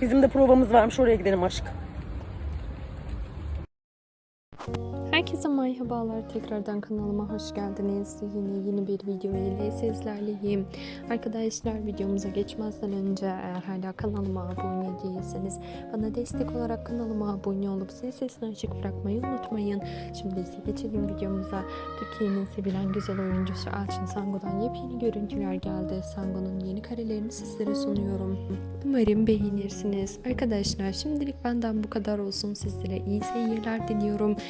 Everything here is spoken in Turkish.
Bizim de provamız varmış oraya gidelim aşk. Herkese merhabalar. Tekrardan kanalıma hoş geldiniz. Yine yeni bir video ile sizlerleyim. Arkadaşlar videomuza geçmezden önce eğer hala kanalıma abone değilseniz bana destek olarak kanalıma abone olup zil sesini açık bırakmayı unutmayın. Şimdi ise geçelim videomuza. Türkiye'nin sevilen güzel oyuncusu Elçin Sango'dan yepyeni görüntüler geldi. Sango'nun yeni karelerini sizlere sunuyorum. Umarım beğenirsiniz. Arkadaşlar şimdilik benden bu kadar olsun. Sizlere iyi seyirler diliyorum.